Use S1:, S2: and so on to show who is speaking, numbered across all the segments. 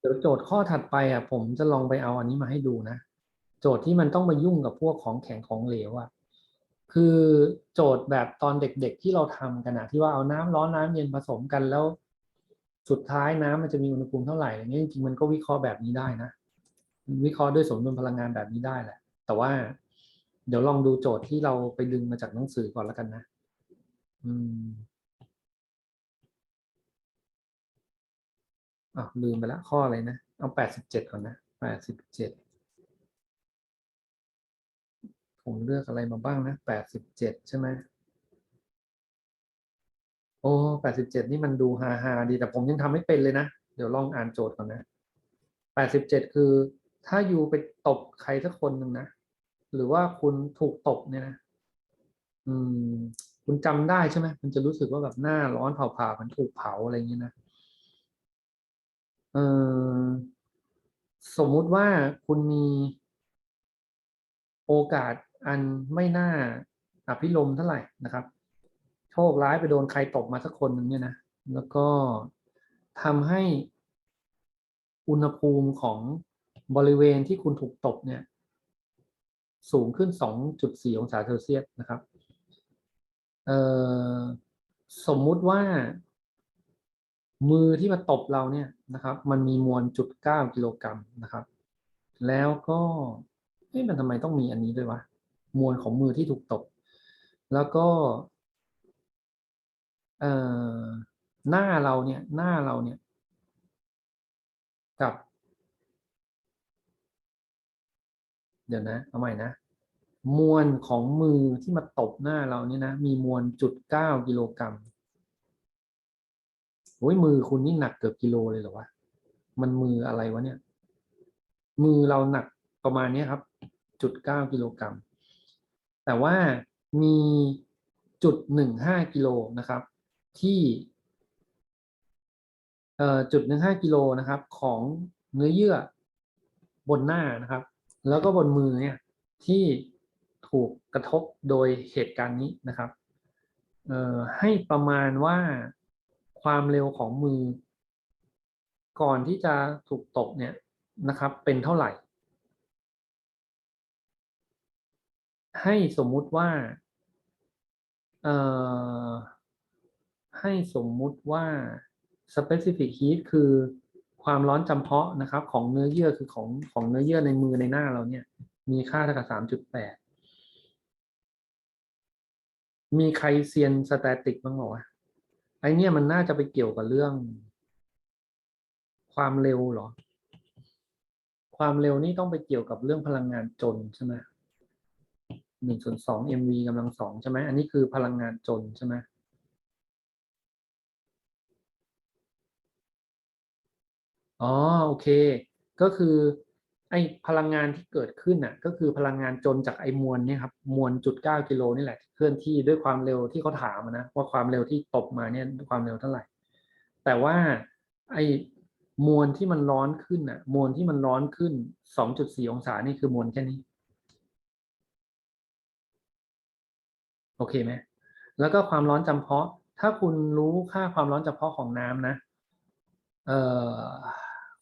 S1: เดี๋ยวโจทย์ข้อถัดไปอะผมจะลองไปเอาอันนี้มาให้ดูนะ โจทย์ที่มันต้องมายุ่งกับพวกของแข็งของเหลวอะคือโจทย์แบบตอนเด็กๆที่เราทำกันอะที่ว่าเอาน้ำร้อนน้ำเย็นผสมกันแล้ว สุดท้ายน้ำมันจะมีอุณหภูมิเท่าไหร่อย่างนี้จริงๆมันก็วิเคราะห์แบบนี้ได้นะ วิเคราะห์ด้วยสมดุลพลังงานแบบนี้ได้แหละ แต่ว่า เดี๋ยวลองดูโจทย์ที่เราไปดึงมาจากหนังสือก่อนแล้วกันนะ อืม อะลืมไปละข้ออะไรนะ เอาแปดสิบเจ็ดก่อนนะแปดสิบเจ็ดผมเลือกอะไรมาบ้างนะแปดสิบเจ็ดใช่ไหมโอ้แปดสิบเจ็ดนี่มันดูฮาฮาดีแต่ผมยังทำไม่เป็นเลยนะ เดี๋ยวลองอ่านโจทย์ก่อนนะแปดสิบเจ็ดคือ ถ้าอยู่ไปตบใครสักคนหนึ่งนะ หรือว่าคุณถูกตบเนี่ยนะ อืม คุณจำได้ใช่ไหมมันจะรู้สึกว่าแบบหน้าร้อนเผาๆมันถูกเผาอะไรอย่างเงี้ยนะ เออสมมุติว่าคุณมีโอกาสอันไม่น่าอภิรมเท่าไหร่นะครับ โชคร้ายไปโดนใครตบมาสักคนหนึ่งเนี่ยนะ แล้วก็ทำให้อุณหภูมิของบริเวณที่คุณถูกตบเนี่ย สูงขึ้น 2.4 องศาเซลเซียสนะครับเออสมมุติว่า มือที่มาตบเราเนี่ย นะครับ มันมีมวลจุดเก้ากิโลกรัมนะครับ แล้วก็เอ๊ะมันทำไมต้องมีอันนี้ด้วยวะ มวลของมือที่ถูกตบแล้วก็เอ่อหน้าเราเนี่ยหน้าเราเนี่ย กับ เดี๋ยวนะเอาใหม่นะ มวลของมือที่มาตบหน้าเราเนี่ยนะ มีมวลจุดเก้ากิโลกรัม โอ้ยมือคุณนี่หนักเกือบกิโลเลยเหรอวะมันมืออะไรวะเนี่ย มือเราหนักประมาณนี้ครับจุดเก้ากิโลกรัมแต่ว่ามีจุดหนึ่งห้ากิโลนะครับ ที่เอ่อจุดหนึ่งห้ากิโลนะครับ ของเนื้อเยื่อบนหน้านะครับ แล้วก็บนมือเนี่ยที่ถูกกระทบโดยเหตุการณ์นี้นะครับเอ่อให้ประมาณว่า ความเร็วของมือ ก่อนที่จะถูกตบเนี่ยนะครับ เป็นเท่าไหร่ ให้สมมุติว่าเอ่อให้สมมุติว่า specific heat คือความร้อนจำเพาะนะครับ ของเนื้อเยื่อคือของของเนื้อเยื่อในมือในหน้าเราเนี่ย มีค่าเท่ากับสามจุดแปดมีใครเซียนสแตติกบ้างหรอวะ ไอเนี่ยมันน่าจะไปเกี่ยวกับเรื่อง ความเร็วเหรอ ความเร็วนี่ต้องไปเกี่ยวกับเรื่องพลังงานจนใช่ไหมหนึ่งส่วนสอง mv กำลังสองใช่ไหมอันนี้คือพลังงานจนใช่ไหมอ๋อโอเค ก็คือ ไอพลังงานที่เกิดขึ้นน่ะก็คือพลังงานจนจากไอมวลเนี่ยครับมวลจุดเก้ากิโลนี่แหละเคลื่อนที่ด้วยความเร็วที่เขาถามนะว่าความเร็วที่ตบมาเนี่ยความเร็วเท่าไหร่ แต่ว่าไอมวลที่มันร้อนขึ้นน่ะมวลที่มันร้อนขึ้นสองจุดสี่องศานี่คือมวลแค่นี้โอเคไหมแล้วก็ความร้อนจำเพาะ ถ้าคุณรู้ค่าความร้อนจำเพาะของน้ำนะเอ่อ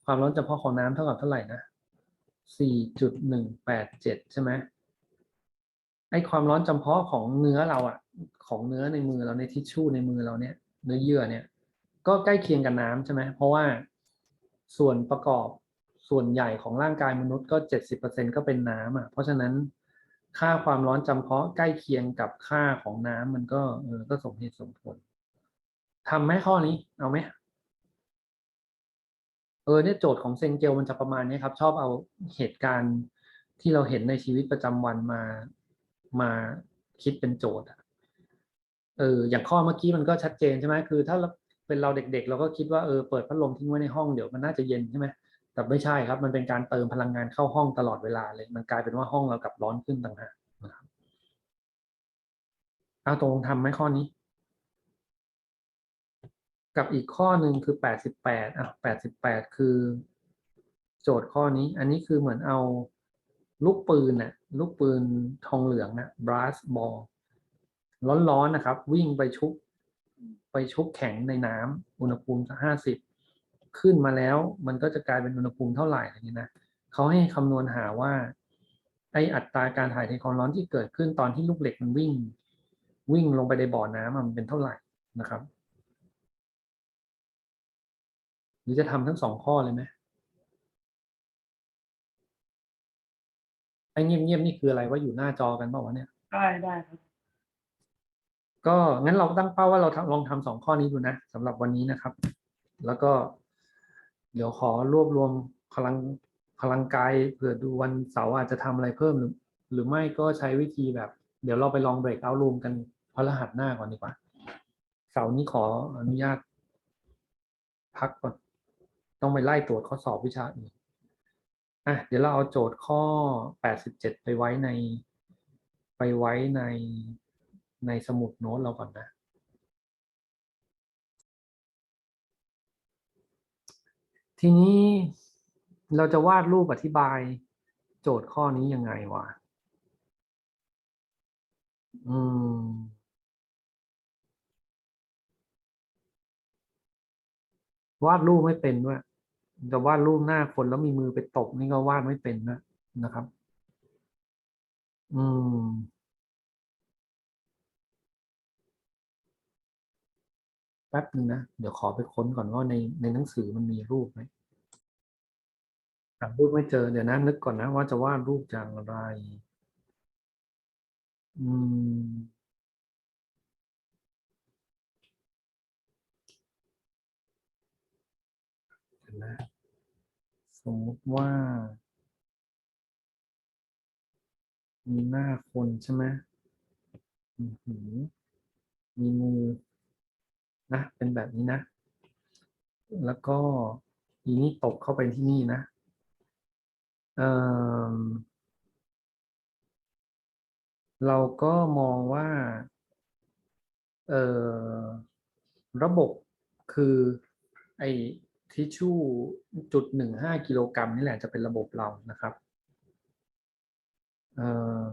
S1: ความร้อนจำเพาะของน้ำเท่ากับเท่าไหร่นะ สี่จุดหนึ่งแปดเจ็ดใช่ไหมไอความร้อนจำเพาะของเนื้อเราอะของเนื้อในมือเราในทิชชู่ในมือเราเนี่ยเนื้อเยื่อเนี่ย ก็ใกล้เคียงกับน้ำใช่ไหมเพราะว่าส่วนประกอบส่วนใหญ่ของร่างกายมนุษย์ก็เจ็ดสิบเปอร์เซ็นก็เป็นน้ำอะเพราะฉะนั้นค่าความร้อนจำเพาะใกล้เคียงกับค่าของน้ำมันก็เออก็สมเหตุสมผลทำไหมข้อนี้เอาไหม เออเนี่ยโจทย์ของเซนเกลมันจะประมาณนี้ครับ ชอบเอาเหตุการณ์ที่เราเห็นในชีวิตประจำวันมามาคิดเป็นโจทย์เอออย่างข้อเมื่อกี้มันก็ชัดเจนใช่ไหมคือ ถ้าเราเป็นเราเด็กๆ เราก็คิดว่าเออเปิดพัดลมทิ้งไว้ในห้องเดี๋ยวมันน่าจะเย็นใช่ไหมแต่ไม่ใช่ครับ มันเป็นการเติมพลังงานเข้าห้องตลอดเวลาเลย มันกลายเป็นว่าห้องเรากลับร้อนขึ้นต่างหากนะครับเอาตรงทำไหมข้อนี้ กับอีกข้อหนึ่งคือแปดสิบแปดอะแปดสิบแปดคือ โจทย์ข้อนี้ อันนี้คือเหมือนเอาลูกปืนน่ะลูกปืนทองเหลืองน่ะ brass ball ร้อนๆนะครับ วิ่งไปชุบไปชุบแข็งในน้ำอุณหภูมิห้าสิบขึ้นมาแล้วมันก็จะกลายเป็นอุณหภูมิเท่าไหร่อย่างนี้นะเขาให้คำนวณหาว่าไออัตราการถ่ายเทความร้อนที่เกิดขึ้นตอนที่ลูกเหล็กมันวิ่ง วิ่งลงไปในบ่อน้ำมันเป็นเท่าไหร่นะครับ ห รือจะทำทั้งสองข้อเลยไหมไอ้เงียบๆนี่คืออะไรว่าอยู่หน้าจอกันเปล่าวะเนี่ย
S2: ได้ได้ครับ
S1: ก็งั้นเราตั้งเป้าว่าเราทำลองทำสองข้อนี้ดูนะสำหรับวันนี้นะครับ แล้วก็ เดี๋ยวขอรวบรวมพลังพลังกายเผื่อดูวันเสาร์อาจจะทำอะไรเพิ่มหรือหรือไม่ก็ใช้วิธีแบบ เดี๋ยวเราไปลองเบรกเอารูมกันพฤหัสหน้าก่อนดีกว่า เสาร์นี้ขออนุญาตพักก่อน ต้องไปไล่ตรวจข้อสอบวิชาอื่นอะเดี๋ยวเราเอาโจทย์ข้อ 87 ไปไว้ใน ไปไว้ในในสมุดโน้ตเราก่อนนะ ทีนี้เราจะวาดรูปอธิบายโจทย์ข้อนี้ยังไงวะ อืมวาดรูปไม่เป็นด้วย จะวาดรูปหน้าคนแล้วมีมือไปตบนี่ก็วาดไม่เป็นนะนะครับ อืม แป๊บนึงนะ เดี๋ยวขอไปค้นก่อนว่าในในหนังสือมันมีรูปไหมหารูปไม่เจอเดี๋ยวนะนึกก่อนนะว่าจะวาดรูปอย่างไร อืม เดี๋ยว นะ สมมติว่า มีหน้าคนใช่ไหมอือหือมีมือนะ เป็นแบบนี้นะ แล้วก็อีนี่ตกเข้าไปที่นี่นะเเราก็มองว่าระบบคือไอ ทิชชู่จุดหนึ่งห้ากิโลกรัมนี่แหละจะเป็นระบบเรานะครับเอ่อ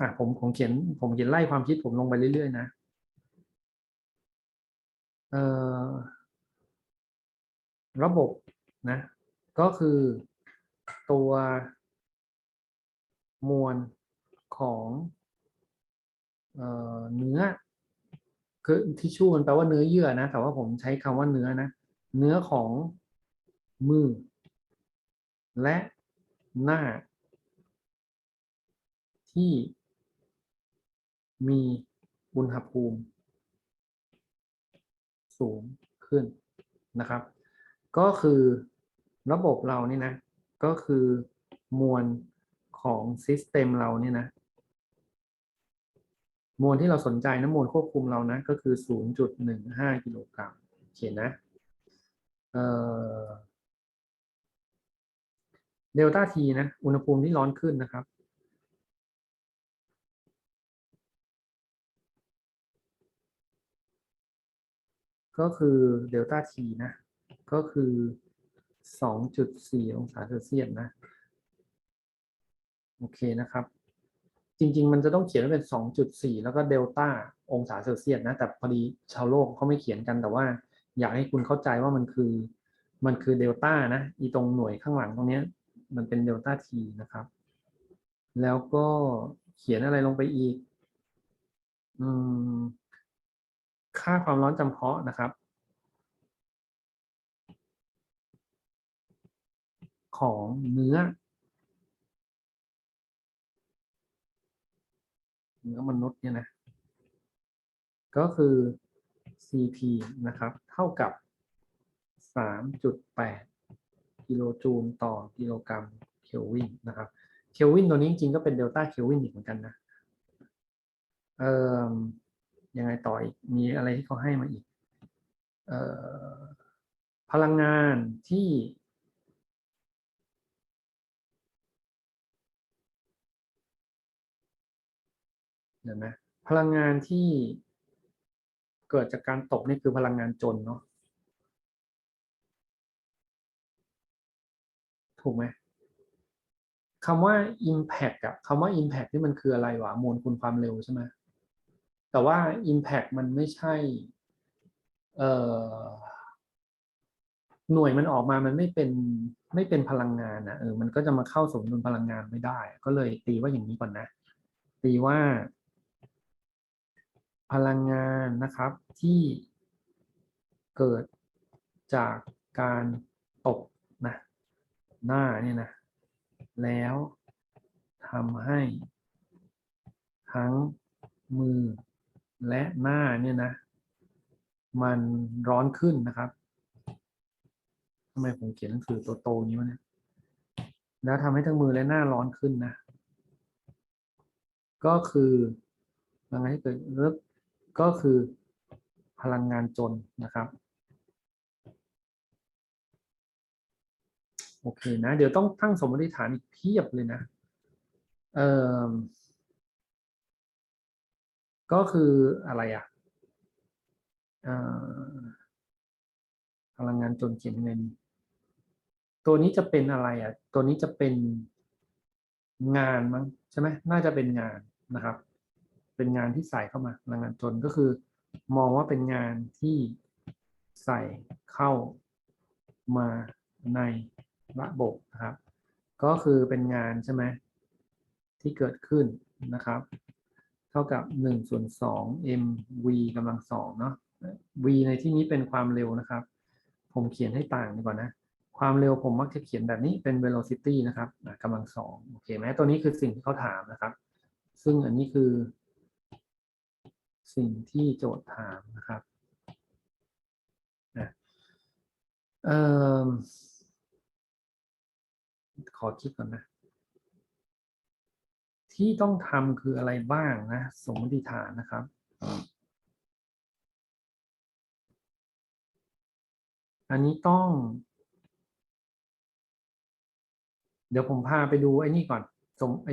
S1: อะผมผมเขียนผมเขียนไล่ความคิดผมลงไปเรื่อยๆนะเอ่อระบบนะ ก็คือตัวมวลของเอ่อเนื้อคือทิชชู่มันแปลว่าเนื้อเยื่อนะ แต่ว่าผมใช้คำว่าเนื้อนะ เนื้อของมือ และหน้า ที่มีอุณหภูมิ สูงขึ้นนะครับ ก็คือระบบเรานี่นะ ก็คือมวลของซิสเต็มเราเนี่ยนะ มวลที่เราสนใจนะมวลควบคุมเรานะ ก็คือ 0.15 กิโลกรัมโอเคนะ เดลต้าทีนะ อุณหภูมิที่ร้อนขึ้นนะครับ ก็คือเดลต้าทีนะ ก็คือ2.4องศาเซลเซียสนะ โอเคนะครับ จริง ๆ มันจะต้องเขียนว่าเป็น2.4แล้วก็เดลต้าองศาเซลเซียสนะ แต่พอดีชาวโลกเขาไม่เขียนกันแต่ว่า อยากให้คุณเข้าใจว่ามันคือมันคือเดลต้านะอีตรงหน่วยข้างหลังตรงนี้มันเป็นเดลต้าทีนะครับ แล้วก็เขียนอะไรลงไปอีกอืมค่าความร้อนจำเพาะนะครับ ของเนื้อ เนื้อมนุษย์เนี่ยนะ ก็คือ CP นะครับ เท่ากับ 3.8 กิโลจูลต่อกิโลกรัมเคลวินนะครับ เคลวินตัวนี้จริงๆก็เป็นเดลต้าเคลวินอีกเหมือนกันนะ เอ่อยังไงต่ออีก มีอะไรที่เขาให้มาอีก เอ่อ พลังงานที่เดี๋ยวนะพลังงานที่ เกิดจากการตกนี่คือพลังงานจนเนาะถูกไหมคำว่า impact อะคำว่า impact นี่มันคืออะไรวะมวลคูณความเร็วใช่ไหมแต่ว่า impact มันไม่ใช่เออหน่วยมันออกมามันไม่เป็นไม่เป็นพลังงานนะเออมันก็จะมาเข้าสมดุลพลังงานไม่ได้ ก็เลยตีว่าอย่างนี้ก่อนนะ ตีว่า พลังงานนะครับที่เกิดจากการตกนะหน้าเนี่ยนะแล้วทำให้ ทั้งมือและหน้าเนี่ยนะมันร้อนขึ้นนะครับทำไมผมเขียนหนังสือตัวโตนี้วะเนี่ยแล้วทำให้ทั้งมือและหน้าร้อนขึ้นนะ ก็คือพลังงานที่เกิดเริ่ม ก็คือพลังงานจนนะครับโอเคนะเดี๋ยวต้องตั้งสมมติฐานอีกเพียบเลยนะเออก็คืออะไรอะอพลังงานจนเขียนยังไงดีตัวนี้จะเป็นอะไรอะ ตัวนี้จะเป็นงานมั้งใช่ไหมน่าจะเป็นงานนะครับ เป็นงานที่ใส่เข้ามาพลังงานจนก็คือ มองว่าเป็นงานที่ใส่เข้ามาในระบบนะครับ ก็คือเป็นงานใช่ไหมที่เกิดขึ้นนะครับ เท่ากับ1ส่วน2 mv กำลังสองเนาะ v ในที่นี้เป็นความเร็วนะครับ ผมเขียนให้ต่างดีกว่านะ ความเร็วผมมักจะเขียนแบบนี้เป็น velocity นะครับกำลังสองโอเคไหมตัวนี้คือสิ่งที่เขาถามนะครับ ซึ่งอันนี้คือ สิ่งที่โจทย์ถามนะครับออขอคิดก่อนนะ ที่ต้องทำคืออะไรบ้างนะ สมมติฐานนะครับอันนี้ต้อง เดี๋ยวผมพาไปดูไอ้นี่ก่อน สมไอ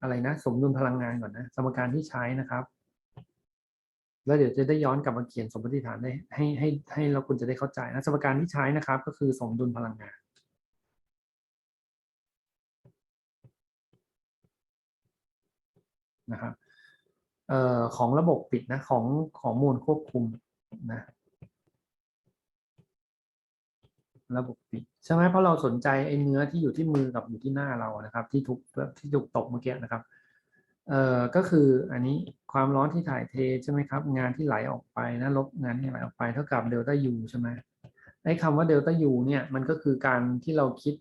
S1: อะไรนะ สมดุลพลังงานก่อนนะ สมการที่ใช้นะครับ แล้วเดี๋ยวจะได้ย้อนกลับมาเขียนสมมติฐานได้ให้ให้ให้เราคุณจะได้เข้าใจนะสมการที่ใช้นะครับ ก็คือสมดุลพลังงานนะครับเอ่อของระบบปิดนะของของมวลควบคุมนะระบบปิดใช่ไหมเพราะเราสนใจไอ้เนื้อที่อยู่ที่มือกับอยู่ที่หน้าเรานะครับ ที่ถูกที่ถูกตกเมื่อกี้นะครับ เอ่อก็คืออันนี้ความร้อนที่ถ่ายเทใช่ไหมครับ งานที่ไหลออกไปนะลบงานที่ไหลออกไปเท่ากับเดลต้ายูใช่ไหมไอ้คำว่าเดลต้ายูเนี่ยมันก็คือการที่เราคิด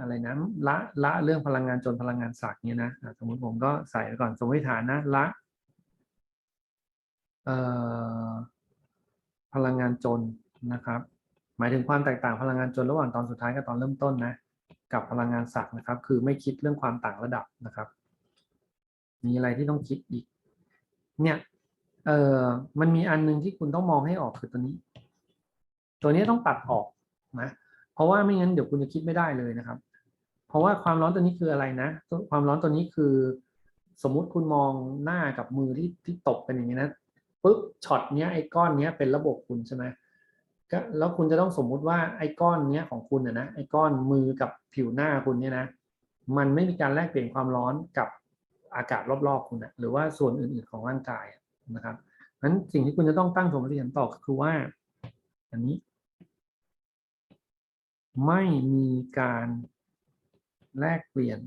S1: อะไรนะละละเรื่องพลังงานจนพลังงานศักเนี่ยนะสมมติผมก็ใส่ไว้ก่อนสมมติฐานนะละเอ่อพลังงานจนนะครับ หมายถึงความแตกต่างพลังงานจนระหว่างตอนสุดท้ายกับตอนเริ่มต้นนะกับพลังงานศักนะครับ คือไม่คิดเรื่องความต่างระดับนะครับ มีอะไรที่ต้องคิดอีก เนี่ย เออมันมีอันหนึงที่คุณต้องมองให้ออกคือตัวนี้ ตัวนี้ต้องตัดออกนะ เพราะว่าไม่งั้นเดี๋ยวคุณจะคิดไม่ได้เลยนะครับ เพราะว่าความร้อนตัวนี้คืออะไรนะ ความร้อนตัวนี้คือ สมมุติคุณมองหน้ากับมือที่ที่ตกเป็นอย่างนี้นะปุ๊บช็อตเนี้ยไอ้ก้อนเนี้ยเป็นระบบคุณใช่ไหมก็แล้วคุณจะต้องสมมุติว่าไอ้ก้อนเนี้ยของคุณนะนะไอ้ก้อนมือกับผิวหน้าคุณเนี่ยนะ มันไม่มีการแลกเปลี่ยนความร้อนกับ อากาศรอบๆคุณนะหรือว่าส่วนอื่น ๆของร่างกายนะครับนั้นสิ่งที่คุณจะต้องตั้งสมมติฐานต่อคือว่า อันนี้ ไม่มีการแลกเปลี่ยน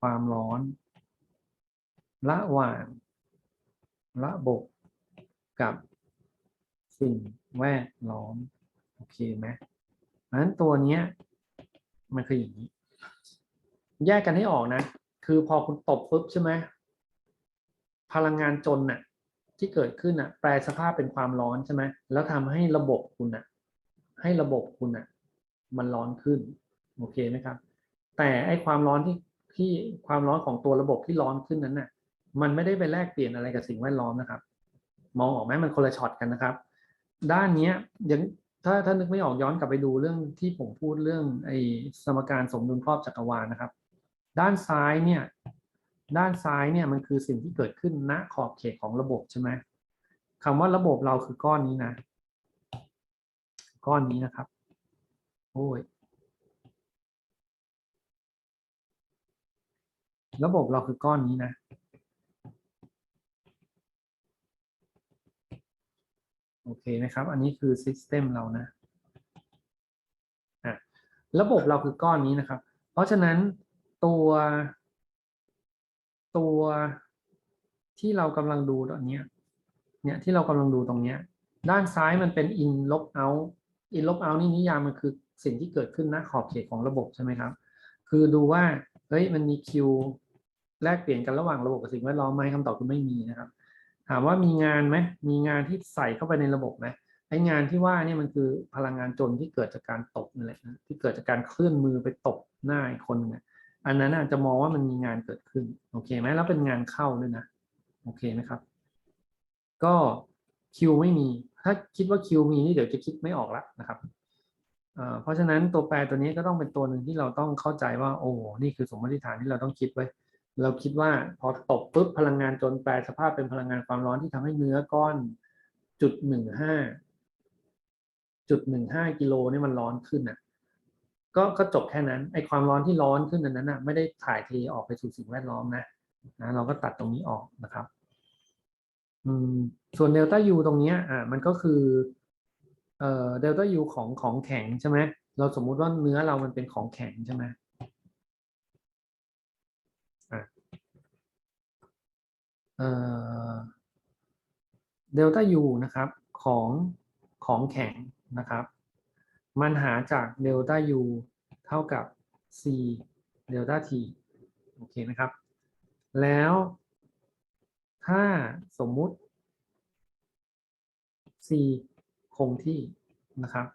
S1: ความร้อนระหว่างระบบกับสิ่งแวดล้อม โอเคไหมเพราะฉะนั้นตัวเนี้ยมันคืออย่างนี้ แยกกันให้ออกนะ คือพอคุณตบปุ๊บใช่ไหมพลังงานจนน่ะที่เกิดขึ้นน่ะ แปลสภาพเป็นความร้อนใช่ไหมแล้วทำให้ระบบคุณน่ะ ให้ระบบคุณน่ะ มันร้อนขึ้นโอเคไหมครับ แต่ไอความร้อนที่ที่ความร้อนของตัวระบบที่ร้อนขึ้นนั้นน่ะ มันไม่ได้ไปแลกเปลี่ยนอะไรกับสิ่งแวดล้อมนะครับ มองออกไหมมันคนละช็อตกันนะครับ ด้านเนี้ยยังถ้าถ้านึกไม่ออกย้อนกลับไปดูเรื่องที่ผมพูดเรื่องไอสมการสมดุลครอบจักรวาลนะครับ ด้านซ้ายเนี่ยด้านซ้ายเนี่ยมันคือสิ่งที่เกิดขึ้นณขอบเขตของระบบใช่ไหมคำว่าระบบเราคือก้อนนี้นะ ก้อนนี้นะครับ โอ้ยระบบเราคือก้อนนี้นะ โอเคไหมครับ อันนี้คือ System เรานะะระบบเราคือก้อนนี้นะครับ เพราะฉะนั้น ตัว ตัวที่เรากำลังดูตอนนี้เนี่ยที่เรากำลังดูตรงเนี้ย ด้านซ้ายมันเป็น in ลบ out in ลบ out นี่นิยามมันคือสิ่งที่เกิดขึ้นนะขอบเขตของระบบใช่ไหมครับ คือดูว่าเฮ้ยมันมีคิวแลกเปลี่ยนกันระหว่างระบบกับสิ่งแวดล้อมไหมคำตอบคือไม่มีนะครับ ถามว่ามีงานไหมมีงานที่ใส่เข้าไปในระบบไหมไอ้งานที่ว่าเนี่ยมันคือพลังงานจนที่เกิดจากการตบนั่นแหละที่เกิดจากการเคลื่อนมือไปตบหน้าอีกคนนึง อันนั้นอาจจะมองว่ามันมีงานเกิดขึ้นโอเคไหมแล้วเป็นงานเข้าด้วยนะโอเคไหมครับ ก็คิวไม่มี ถ้าคิดว่าคิวมีนี่เดี๋ยวจะคิดไม่ออกละนะครับเพราะฉะนั้นตัวแปรตัวนี้ก็ต้องเป็นตัวหนึ่งที่เราต้องเข้าใจว่า โอ้นี่คือสมมติฐานที่เราต้องคิดไว้ เราคิดว่าพอตบปุ๊บพลังงานจนแปลสภาพเป็นพลังงานความร้อนที่ทำให้เนื้อก้อนจุดหนึ่งห้าจุดหนึ่งห้ากิโลนี่มันร้อนขึ้นอะ ก็ก็จบแค่นั้นไอความร้อนที่ร้อนขึ้นนั้นน่ะไม่ได้ถ่ายเทออกไปสู่สิ่งแวดล้อมนะนะเราก็ตัดตรงนี้ออกนะครับอืมส่วนเดลต้ายูตรงเนี้ยอ่ามันก็คือเอ่อเดลต้ายูของของแข็งใช่ไหมเราสมมุติว่าเนื้อเรามันเป็นของแข็งใช่ไหมเดลต้ายูนะครับของของแข็งนะครับ มันหาจากเดลต้ายูเท่ากับ c เดลต้า t โอเคไหมครับ แล้วถ้าสมมุติ c คงที่นะครับ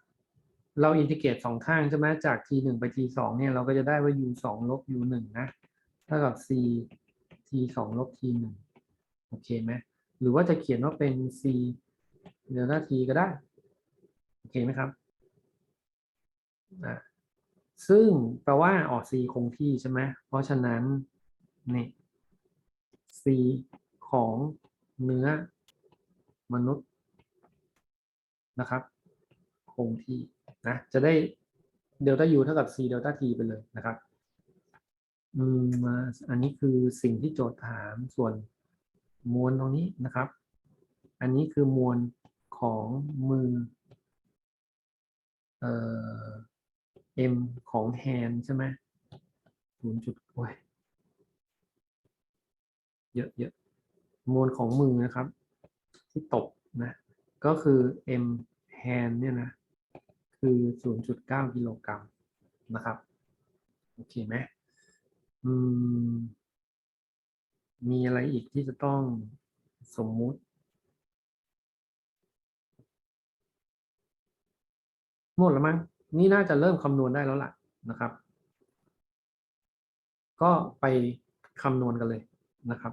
S1: เราอินทิเกรตสองข้างใช่ไหมจาก t หนึ่งไป t สองเนี่ยเราก็จะได้ว่า u สองลบ u หนึ่งนะเท่ากับ c t สองลบ t หนึ่งโอเคไหมหรือว่าจะเขียนว่าเป็น c เดลต้า t ก็ได้ โอเคไหมครับ อะซึ่งแปลว่าออก c คงที่ใช่ไหมเพราะฉะนั้นนี่ c ของเนื้อมนุษย์นะครับ คงที่นะจะได้เดลต้า u เท่ากับ c เดลต้า t ไปเลยนะครับอืมอันนี้คือสิ่งที่โจทย์ถามส่วนมวลตรงนี้นะครับ อันนี้คือมวลของมือเอ่อ m ของแฮนใช่ไหมศูนย์จุดโอ้ยเยอะเยอะมวลของมือนะครับ ที่ตกนะก็คือ m hand เนี่ยนะคือ 0.9 กิโลกรัมนะครับ โอเคไหมอืม มีอะไรอีกที่จะต้องสมมุติ หมดแล้วมั้ง นี่น่าจะเริ่มคำนวณได้แล้วล่ะนะครับ ก็ไปคำนวณกันเลยนะครับ